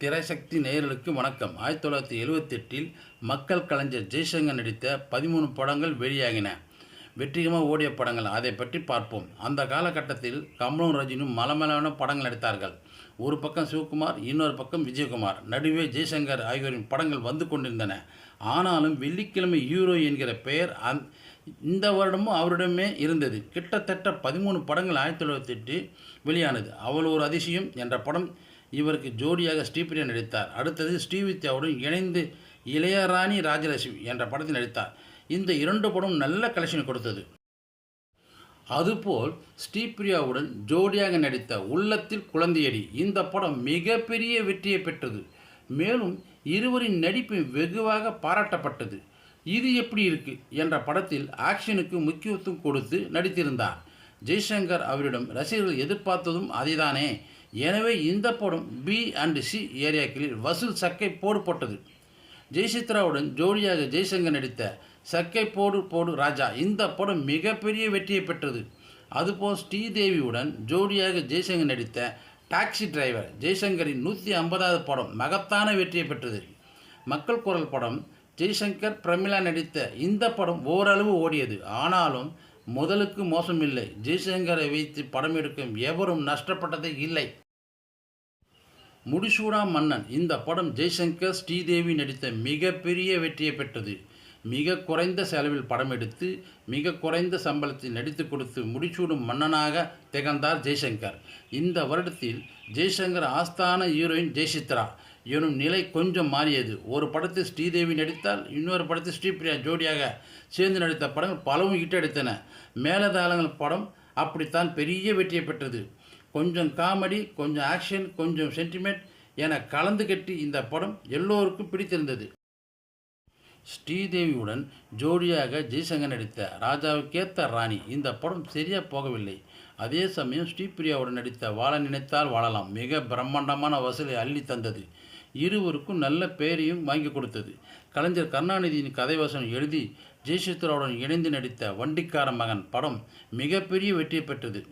திரைசக்தி நேயர்களுக்கு வணக்கம். ஆயிரத்தி தொள்ளாயிரத்தி எழுவத்தெட்டில் மக்கள் கலைஞர் ஜெய்சங்கர் நடித்த பதிமூணு படங்கள் வெளியாகின. வெற்றிகரமாக ஓடிய படங்கள். அதை பற்றி பார்ப்போம். அந்த காலகட்டத்தில் கமலும் ரஜினும் மலமலான படங்கள் நடித்தார்கள். ஒரு பக்கம் சிவகுமார் இன்னொரு பக்கம் விஜயகுமார். நடுவே ஜெய்சங்கர் ஆகியோரின் படங்கள் வந்து கொண்டிருந்தன. ஆனாலும் வெள்ளிக்கிழமை ஹீரோ என்கிற பெயர் அந் இந்த வருடமும் அவரிடமே இருந்தது. கிட்டத்தட்ட பதிமூணு படங்கள் ஆயிரத்தி தொள்ளாயிரத்தி எட்டு வெளியானது. அவள் ஒரு அதிசயம் என்ற படம் இவருக்கு ஜோடியாக ஸ்ரீபிரியா நடித்தார். அடுத்தது ஸ்ரீவித்யாவுடன் இணைந்து இளையராணி ராஜலட்சுமி என்ற படத்தில் நடித்தார். இந்த இரண்டு படம் நல்ல கலெக்ஷன் கொடுத்தது. அதுபோல் ஸ்ரீபிரியாவுடன் ஜோடியாக நடித்த உள்ளத்தில் குழந்தையடி இந்த படம் மிகப்பெரிய வெற்றியை பெற்றது. மேலும் இருவரின் நடிப்பு வெகுவாக பாராட்டப்பட்டது. இது எப்படி இருக்கு என்ற படத்தில் ஆக்ஷனுக்கு முக்கியத்துவம் கொடுத்து நடித்திருந்தார். ஜெய்சங்கர் அவரிடம் ரசிகர்கள் எதிர்பார்த்ததும் அதேதானே. எனவே இந்த படம் பி அண்ட் சி ஏரியாக்களில் வசூல் சக்கை போடு போட்டது. ஜெய்சித்ராவுடன் ஜோடியாக ஜெய்சங்கர் நடித்த சக்கை போடு போடு ராஜா இந்த படம் மிகப்பெரிய வெற்றியை பெற்றது. அதுபோல் ஸ்ரீதேவியுடன் ஜோடியாக ஜெய்சங்கர் நடித்த டாக்ஸி டிரைவர் ஜெய்சங்கரின் நூற்றி ஐம்பதாவது படம் மகத்தான வெற்றியை பெற்றது. மக்கள் குரல் படம் ஜெய்சங்கர் பிரமிளா நடித்த இந்த படம் ஓரளவு ஓடியது. ஆனாலும் முதலுக்கு மோசமில்லை. ஜெய்சங்கரை வைத்து படம் எடுக்கும் எவரும் நஷ்டப்பட்டதே இல்லை. முடிசூடா மன்னன் இந்த படம் ஜெய்சங்கர் ஸ்ரீதேவி நடித்த மிகப்பெரிய வெற்றியை பெற்றது. மிக குறைந்த செலவில் படம் எடுத்து மிக குறைந்த சம்பளத்தில் நடித்து கொடுத்து முடிசூடும் மன்னனாக திகழ்ந்தார் ஜெய்சங்கர். இந்த வருடத்தில் ஜெய்சங்கர் ஆஸ்தான ஹீரோயின் ஜெய்சித்ரா. எனும் நிலை கொஞ்சம் மாறியது. ஒரு படத்தில் ஸ்ரீதேவி நடித்தால் இன்னொரு படத்தில் ஸ்ரீபிரியா ஜோடியாக சேர்ந்து நடித்த படங்கள் பலவும் ஹிட் மேலதாளங்கள் படம் அப்படித்தான் பெரிய வெற்றியை பெற்றது. கொஞ்சம் காமெடி கொஞ்சம் ஆக்ஷன் கொஞ்சம் சென்டிமெண்ட் என கலந்து கட்டி இந்த படம் எல்லோருக்கும் பிடித்திருந்தது. ஸ்ரீதேவியுடன் ஜோடியாக ஜெய்சங்கர் நடித்த ராஜாவுக்கேத்த ராணி இந்த படம் சரியாக போகவில்லை. அதே சமயம் ஸ்ரீபிரியாவுடன் நடித்த வாழ நினைத்தால் வாழலாம் மிக பிரம்மாண்டமான வசூலை அள்ளி தந்தது. இருவருக்கும் நல்ல பெயரையும் வாங்கி கொடுத்தது. கலைஞர் கருணாநிதியின் கதை வசனம் எழுதி ஜெய்சித்ராவுடன் இணைந்து நடித்த வண்டிக்கார மகன் படம் மிகப்பெரிய வெற்றி பெற்றது.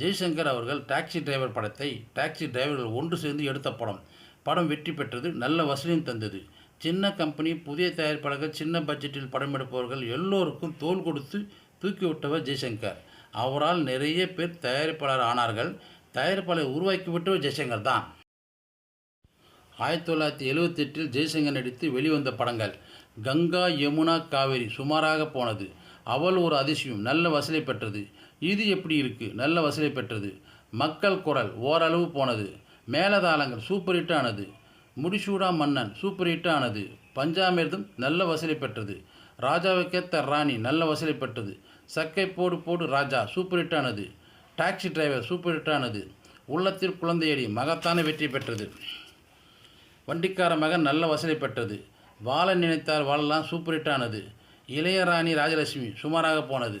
ஜெய்சங்கர் அவர்கள் டாக்ஸி டிரைவர் படத்தை டாக்ஸி டிரைவர்கள் ஒன்று சேர்ந்து எடுத்த படம். படம் வெற்றி பெற்றது நல்ல வசூலியும் தந்தது. சின்ன கம்பெனி புதிய தயாரிப்பாளர்கள் சின்ன பட்ஜெட்டில் படம் எடுப்பவர்கள் எல்லோருக்கும் தோல் கொடுத்து தூக்கி விட்டவர் ஜெய்சங்கர். அவரால் நிறைய பேர் தயாரிப்பாளர் ஆனார்கள். தயாரிப்பாளரை உருவாக்கிவிட்டவர் ஜெய்சங்கர் தான். ஆயிரத்தி தொள்ளாயிரத்தி எழுவத்தெட்டில் ஜெய்சங்கர் நடித்து வெளிவந்த படங்கள் கங்கா யமுனா காவேரி சுமாராக போனது. அவள் ஒரு அதிசயம் நல்ல வசூலை பெற்றது. இது எப்படி இருக்குது நல்ல வசூலை பெற்றது. மக்கள் குரல் ஓரளவு போனது. மேலதாளங்கள் சூப்பர் ஹிட் ஆனது முடிசூடா மன்னன் சூப்பர் ஹிட் ஆனது பஞ்சாமிர்தம் நல்ல வசூலை பெற்றது. ராஜாவுக்கேத்த ராணி நல்ல வசூலை பெற்றது. சக்கை போடு போடு ராஜா சூப்பர் ஹிட் ஆனது டாக்ஸி டிரைவர் சூப்பர் ஹிட் ஆனது உள்ளத்தில் குழந்தையடி மகத்தான வெற்றி பெற்றது. வண்டிக்கார மகன் நல்ல வசூலை பெற்றது. வாழ நினைத்தால் வாழலாம் சூப்பர் ஹிட் ஆனது இளையராணி ராஜலட்சுமி சுமாராக போனது.